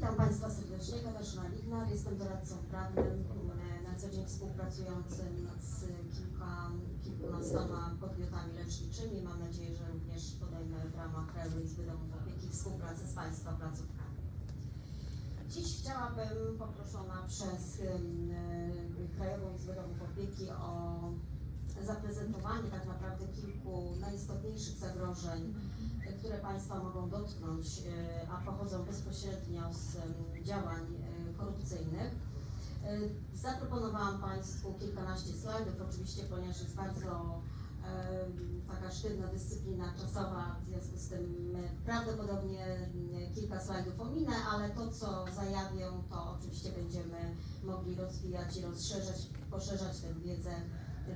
Witam Państwa serdecznie, Katarzyna Lignar, jestem doradcą prawnym, na co dzień współpracującym z kilka, kilkunastoma podmiotami leczniczymi. Mam nadzieję, że również podejmę w ramach Krajowej Izby Domów Opieki współpracę z Państwa placówkami. Dziś chciałabym poproszona przez Krajową Izbę Domów Opieki o zaprezentowanie tak naprawdę kilku najistotniejszych zagrożeń, które Państwa mogą dotknąć, e, a pochodzą bezpośrednio z działań e, korupcyjnych. E, Zaproponowałam Państwu kilkanaście slajdów, oczywiście, ponieważ jest bardzo taka sztywna dyscyplina czasowa, w związku z tym prawdopodobnie m, kilka slajdów ominę, ale to, co zajawię, to oczywiście będziemy mogli rozwijać i rozszerzać, poszerzać tę wiedzę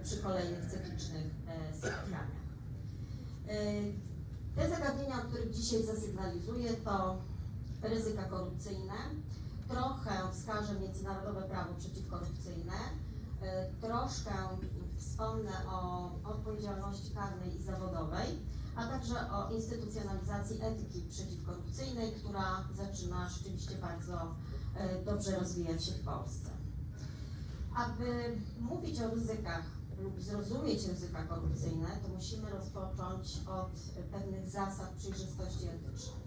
przy kolejnych cyklicznych e, spotkaniach. E, Te zagadnienia, o których dzisiaj zasygnalizuję, to ryzyka korupcyjne, trochę wskażę międzynarodowe prawo przeciwkorupcyjne, e, troszkę wspomnę o odpowiedzialności karnej i zawodowej, a także o instytucjonalizacji etyki przeciwkorupcyjnej, która zaczyna rzeczywiście bardzo dobrze rozwijać się w Polsce. Aby mówić o ryzykach lub zrozumieć ryzyka korupcyjne, to musimy rozpocząć od pewnych zasad przejrzystości etycznej,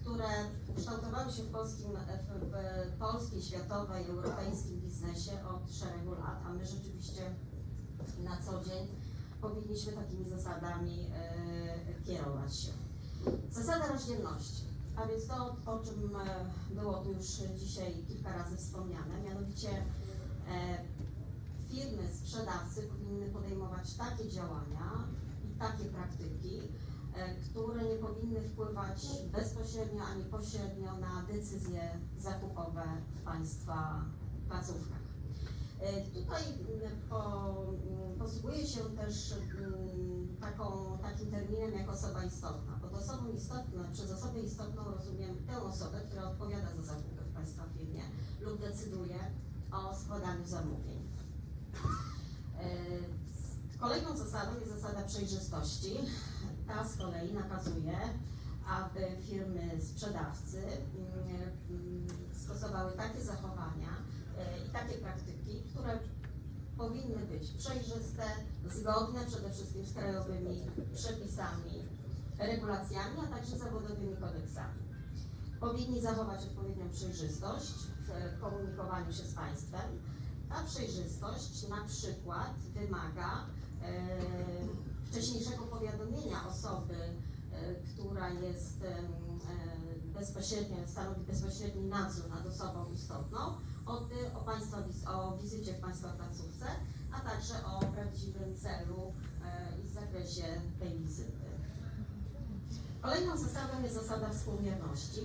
które ukształtowały się w polskim, w, w polskiej, światowej, europejskim biznesie od szeregu lat, a my rzeczywiście na co dzień powinniśmy takimi zasadami e, kierować się. Zasada rozdzielności, a więc to, o czym e, było tu już dzisiaj kilka razy wspomniane, mianowicie e, firmy, sprzedawcy powinny podejmować takie działania i takie praktyki, e, które nie powinny wpływać bezpośrednio ani pośrednio na decyzje zakupowe w Państwa placówkach. E, Tutaj m, po, m, posługuje się też m, taką, takim terminem jak osoba istotna. Pod osobą istotną, przez osobę istotną rozumiem tę osobę, która odpowiada za zakupy w Państwa firmie lub decyduje o składaniu zamówień. E, Kolejną zasadą jest zasada przejrzystości. Ta z kolei nakazuje, aby firmy sprzedawcy mm, stosowały takie zachowania e, i takie praktyki, które powinny być przejrzyste, zgodne przede wszystkim z krajowymi przepisami, regulacjami, a także zawodowymi kodeksami. Powinni zachować odpowiednią przejrzystość w komunikowaniu się z państwem, ta przejrzystość na przykład wymaga e, wcześniejszego powiadomienia osoby, e, która jest e, bezpośrednio, stanowi bezpośredni nadzór nad osobą istotną, o, o, państwa, o wizycie w Państwa placówce, a także o prawdziwym celu i zakresie tej wizyty. Kolejną zasadą jest zasada współmierności,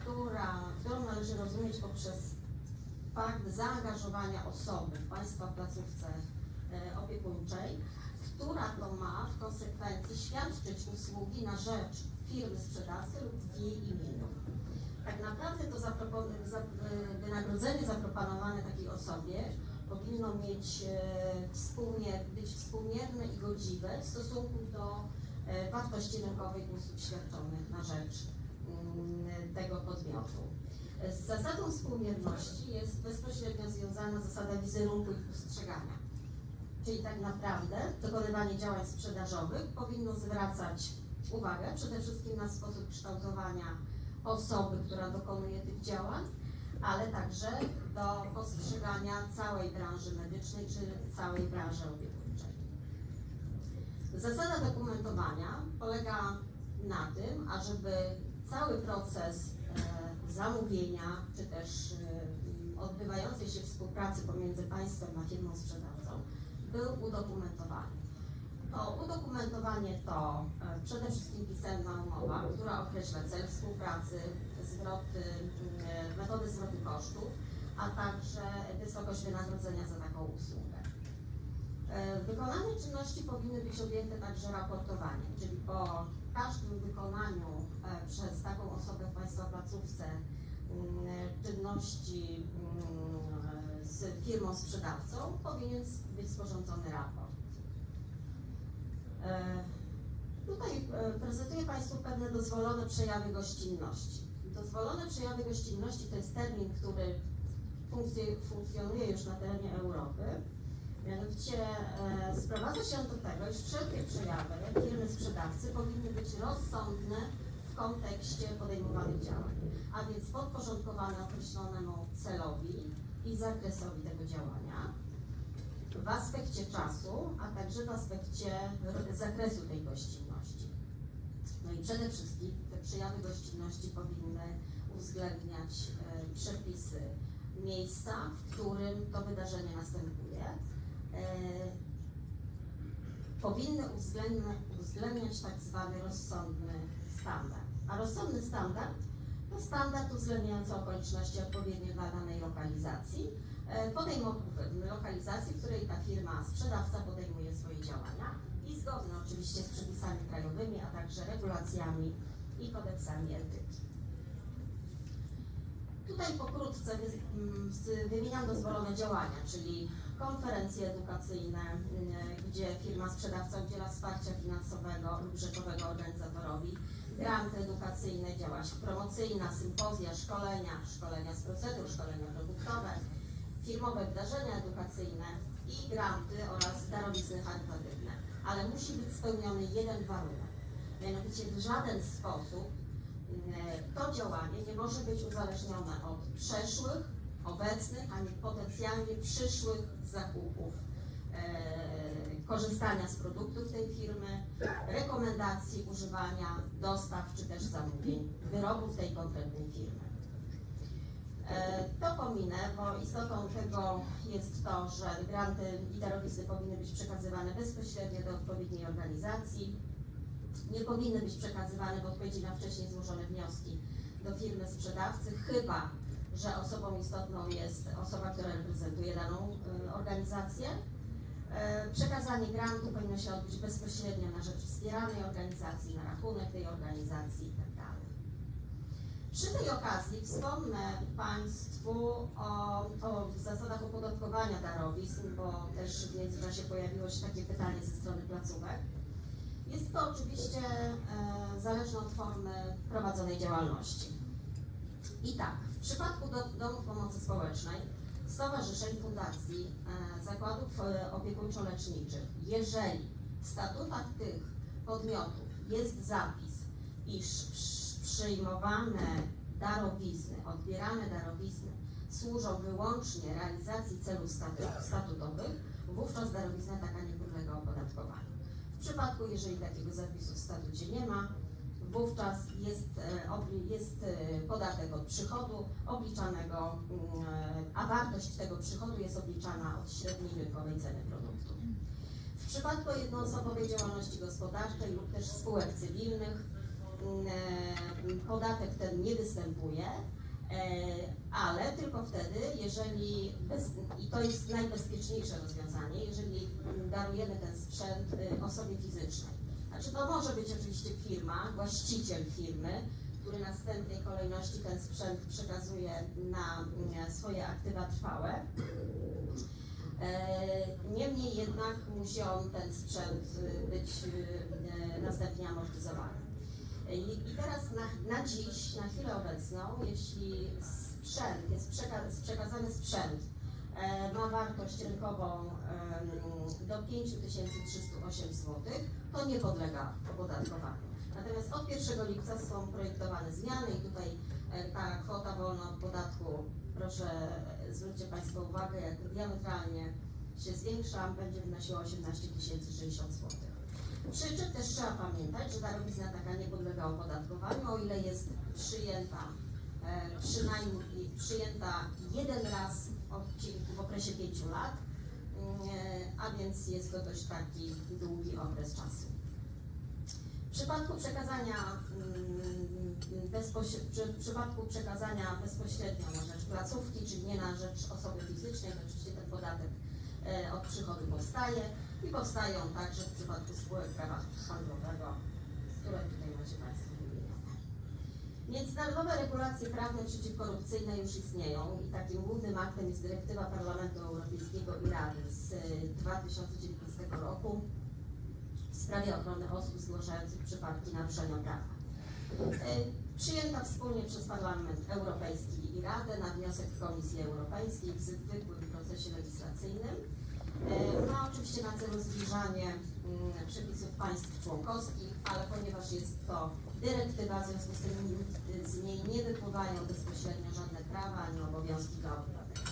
która, którą należy rozumieć poprzez fakt zaangażowania osoby w Państwa placówce e, opiekuńczej, która to ma w konsekwencji świadczyć usługi na rzecz firmy sprzedawcy lub w jej imieniu. Tak naprawdę to zapropon- za, e, wynagrodzenie zaproponowane takiej osobie powinno mieć e, wspólnie, być współmierne i godziwe w stosunku do wartości rynkowej usług świadczonych na rzecz mm, tego podmiotu. Z zasadą współmierności jest bezpośrednio związana zasada wizerunku i postrzegania. Czyli tak naprawdę dokonywanie działań sprzedażowych powinno zwracać uwagę przede wszystkim na sposób kształtowania osoby, która dokonuje tych działań, ale także do postrzegania całej branży medycznej czy całej branży opiekuńczej. Zasada dokumentowania polega na tym, ażeby cały proces zamówienia, czy też e, odbywającej się współpracy pomiędzy państwem a firmą sprzedawcą był udokumentowany. To udokumentowanie to e, przede wszystkim pisemna umowa, która określa cel współpracy, zwroty, e, metody zwrotu kosztów, a także wysokość wynagrodzenia za taką usługę. E, Wykonane czynności powinny być objęte także raportowaniem, czyli po każdym wykonaniu e, przez taką osobę w Państwa placówce mm, czynności mm, z firmą sprzedawcą powinien być sporządzony raport. E, Tutaj e, prezentuję Państwu pewne dozwolone przejawy gościnności. Dozwolone przejawy gościnności to jest termin, który funkcjonuje już na terenie Europy. Mianowicie e, sprowadza się do tego, iż wszelkie przejawy firmy sprzedawcy powinny być rozsądne w kontekście podejmowanych działań, a więc podporządkowane określonemu celowi i zakresowi tego działania w aspekcie czasu, a także w aspekcie zakresu tej gościnności. No i przede wszystkim te przejawy gościnności powinny uwzględniać e, przepisy miejsca, w którym to wydarzenie następuje. Powinny uwzględnia- uwzględniać tak zwany rozsądny standard. A rozsądny standard to standard uwzględniający okoliczności odpowiednie dla danej lokalizacji, e, lokalizacji, w której ta firma sprzedawca podejmuje swoje działania i zgodne oczywiście z przepisami krajowymi, a także regulacjami i kodeksami etyki. Tutaj pokrótce mm, wymieniam dozwolone działania, czyli konferencje edukacyjne, mm, gdzie firma sprzedawca udziela wsparcia finansowego lub rzeczowego organizatorowi, granty edukacyjne, działalność promocyjna, sympozja, szkolenia, szkolenia z procedur, szkolenia produktowe, firmowe wydarzenia edukacyjne i granty oraz darowizny charytatywne. Ale musi być spełniony jeden warunek. Mianowicie w żaden sposób mm, to działanie nie może być uzależnione od przeszłych, obecnych, ani potencjalnie przyszłych zakupów, e, korzystania z produktów tej firmy, rekomendacji używania, dostaw czy też zamówień wyrobów tej konkretnej firmy. E, To pominę, bo istotą tego jest to, że granty i darowizny powinny być przekazywane bezpośrednio do odpowiedniej organizacji. Nie powinny być przekazywane w odpowiedzi na wcześniej złożone wnioski do firmy sprzedawcy, chyba że osobą istotną jest osoba, która reprezentuje daną y, organizację. E, Przekazanie grantu powinno się odbyć bezpośrednio na rzecz wspieranej organizacji, na rachunek tej organizacji itd. Przy tej okazji wspomnę Państwu o, o zasadach opodatkowania darowizn, bo też w międzyczasie pojawiło się takie pytanie ze strony placówek. Jest to oczywiście e, zależne od formy prowadzonej działalności. I tak, w przypadku do, domów pomocy społecznej, stowarzyszeń, fundacji, e, zakładów e, opiekuńczo-leczniczych, jeżeli w statutach tych podmiotów jest zapis, iż przy- przyjmowane darowizny, odbierane darowizny służą wyłącznie realizacji celów statu- statutowych, wówczas darowizna taka nie podlega opodatkowaniu. W przypadku, jeżeli takiego zapisu w statucie nie ma, wówczas jest, e, jest e, podatek od przychodu obliczanego, mm, e, a wartość tego przychodu jest obliczana od średniej rynkowej ceny produktu. W przypadku jednoosobowej działalności gospodarczej lub też spółek cywilnych mm, podatek ten nie występuje, ale tylko wtedy, jeżeli, bez, i to jest najbezpieczniejsze rozwiązanie, jeżeli darujemy ten sprzęt osobie fizycznej. Znaczy to może być oczywiście firma, właściciel firmy, który na następnej kolejności ten sprzęt przekazuje na mm, swoje aktywa trwałe. E, Niemniej jednak musi on ten sprzęt y, być y, y, następnie amortyzowany. I, teraz na, na dziś, na chwilę obecną, jeśli sprzęt, jest przeka jest przekazany sprzęt, e, ma wartość rynkową do 5308 zł, to nie podlega opodatkowaniu. Natomiast od 1 lipca są projektowane zmiany i tutaj e, ta kwota wolna od podatku, proszę e, zwróćcie Państwo uwagę, jak diametralnie się zwiększa, będzie wynosiła 18 060 zł. Przy czym też trzeba pamiętać, że darowizna taka nie podlega opodatkowaniu, o ile jest przyjęta e, przynajmniej przyjęta jeden raz w, okresie 5 lat, mm, a więc jest to dość taki długi okres czasu. W przypadku przekazania mm, w przypadku przekazania bezpośrednio na rzecz placówki, czyli nie na rzecz osoby fizycznej, to oczywiście ten podatek e, od przychodu powstaje i powstają także w przypadku spółek prawa handlowego, które tutaj macie Państwo. Międzynarodowe regulacje prawne przeciwkorupcyjne już istnieją i takim głównym aktem jest dyrektywa Parlamentu Europejskiego i Rady z e, 2019 roku w sprawie ochrony osób zgłaszających przypadki naruszenia prawa. E, przyjęta wspólnie przez Parlament Europejski i Radę na wniosek Komisji Europejskiej w zwykłym procesie legislacyjnym. E, Ma oczywiście na celu zbliżanie mm, przepisów państw członkowskich, ale ponieważ jest to dyrektywa, w związku z tym z niej nie wypływają bezpośrednio żadne prawa ani obowiązki dla obywateli.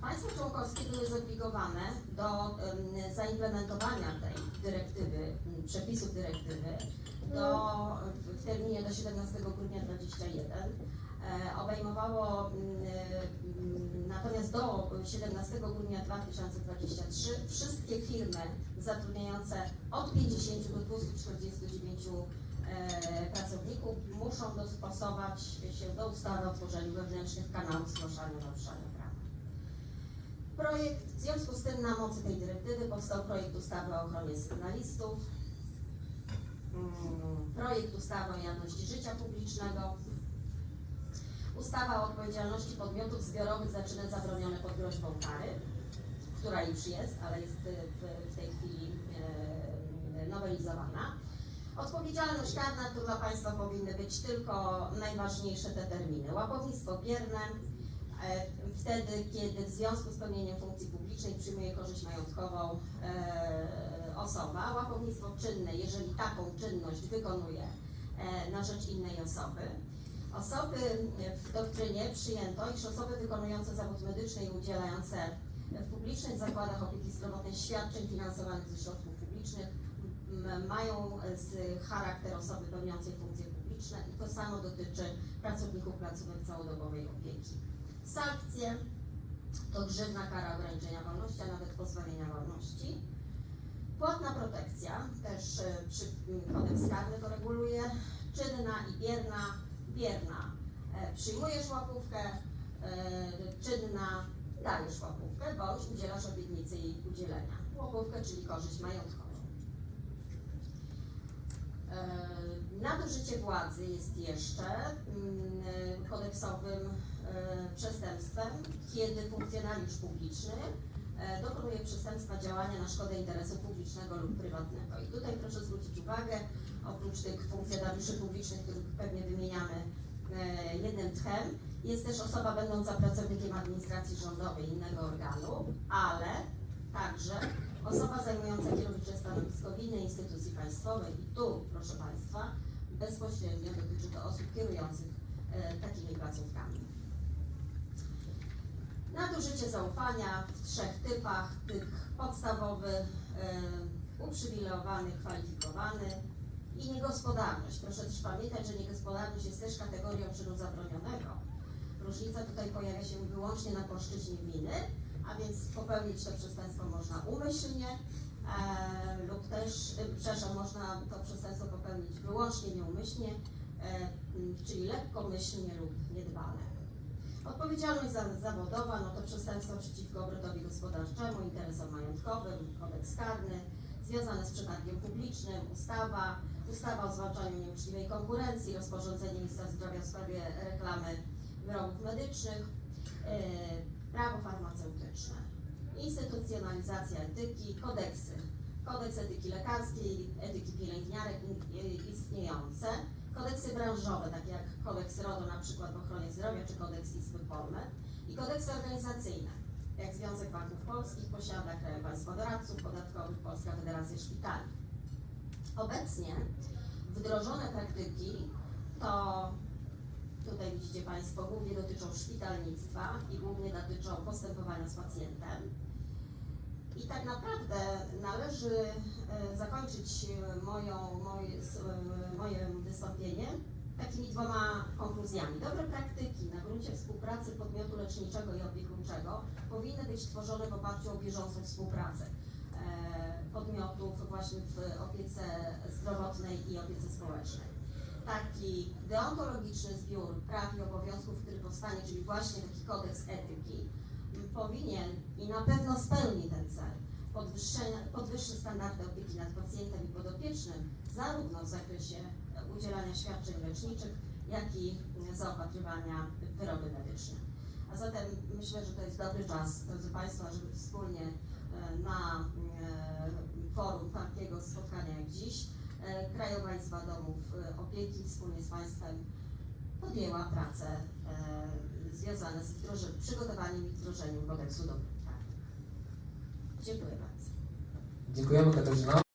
Państwa członkowskie były zobligowane do em, zaimplementowania tej dyrektywy, przepisów dyrektywy do, w terminie do 17 grudnia 2021. E, obejmowało mm, mm, natomiast do 17 grudnia 2023 wszystkie firmy zatrudniające od 50 do 249 e, pracowników muszą dostosować się do ustawy o tworzeniu wewnętrznych kanałów zgłaszania naruszania prawa. Projekt, w związku z tym na mocy tej dyrektywy powstał projekt ustawy o ochronie sygnalistów, mm, projekt ustawy o jawności życia publicznego, ustawa o odpowiedzialności podmiotów zbiorowych za czyny zabronione pod groźbą kary, która już jest, ale jest y, w, tej chwili e, nowelizowana. Odpowiedzialność karna to dla Państwa powinny być tylko najważniejsze te terminy. Łapownictwo bierne, e, wtedy, kiedy w związku z pełnieniem funkcji publicznej przyjmuje korzyść majątkową e, osoba. Łapownictwo czynne, jeżeli taką czynność wykonuje e, na rzecz innej osoby. Osoby w doktrynie przyjęto, iż osoby wykonujące zawód medyczny i udzielające w publicznych zakładach opieki zdrowotnej świadczeń finansowanych ze środków publicznych mają z charakter osoby pełniącej funkcje publiczne i to samo dotyczy pracowników placówek całodobowej opieki. Sankcje to grzywna, kara ograniczenia wolności, a nawet pozbawienia wolności. Płatna protekcja, też e, przy, kodeks karny to reguluje, czynna i bierna. Bierna, e, przyjmujesz łapówkę, e, czynna, dajesz łapówkę, bądź udzielasz obietnicy jej udzielenia. Łapówkę, czyli korzyść majątkową. E, Nadużycie władzy jest jeszcze mm, kodeksowym przestępstwem, kiedy funkcjonariusz publiczny dokonuje przestępstwa działania na szkodę interesu publicznego lub prywatnego. I tutaj proszę zwrócić uwagę, oprócz tych funkcjonariuszy publicznych, których pewnie wymieniamy e, jednym tchem, jest też osoba będąca pracownikiem administracji rządowej innego organu, ale także osoba zajmująca kierownicze stanowisko w innej instytucji państwowej i tu, proszę Państwa, bezpośrednio dotyczy to osób kierujących e, takimi placówkami. Nadużycie zaufania w trzech typach, typ podstawowy, uprzywilejowany, kwalifikowany i niegospodarność. Proszę też pamiętać, że niegospodarność jest też kategorią czynu zabronionego. Różnica tutaj pojawia się wyłącznie na płaszczyźnie winy, a więc popełnić to przestępstwo można umyślnie e, lub też, e, przepraszam, można to przestępstwo popełnić wyłącznie nieumyślnie, e, czyli lekkomyślnie lub niedbale. Odpowiedzialność za, zawodowa, no to przestępstwo przeciwko obrotowi gospodarczemu, interesom majątkowym, kodeks karny, związane z przetargiem publicznym, ustawa, ustawa o zwalczaniu nieuczciwej konkurencji, rozporządzenie ministra zdrowia w sprawie reklamy wyrobów medycznych, e, prawo farmaceutyczne, instytucjonalizacja etyki, kodeksy, kodeks etyki lekarskiej, etyki pielęgniarek istniejące, kodeksy branżowe, takie jak kodeks RODO na przykład w ochronie zdrowia, czy kodeks Izby Polmy i kodeksy organizacyjne, jak Związek Banków Polskich posiada Krajowy Państwo Doradców Podatkowych, Polska Federacja Szpitali. Obecnie wdrożone praktyki to tutaj widzicie Państwo, głównie dotyczą szpitalnictwa i głównie dotyczą postępowania z pacjentem. I tak naprawdę należy e, zakończyć e, moją, moje, moje wystąpienie takimi dwoma konkluzjami. Dobre praktyki na gruncie współpracy podmiotu leczniczego i opiekuńczego powinny być tworzone w oparciu o bieżącą współpracę e, podmiotów właśnie w opiece zdrowotnej i opiece społecznej taki deontologiczny zbiór praw i obowiązków, który powstanie, czyli właśnie taki kodeks etyki, powinien i na pewno spełni ten cel podwyższy standardy opieki nad pacjentem i podopiecznym, zarówno w zakresie udzielania świadczeń leczniczych, jak i zaopatrywania w wyroby medyczne. A zatem myślę, że to jest dobry czas, drodzy Państwo, żeby wspólnie e, na e, forum takiego spotkania jak dziś e, Krajowa Izba Domów Opieki wspólnie z Państwem podjęła prace e, związane z przygotowaniem i wdrożeniem kodeksu dopłat prawnych. Dziękuję bardzo. Dziękujemy Katarzyna.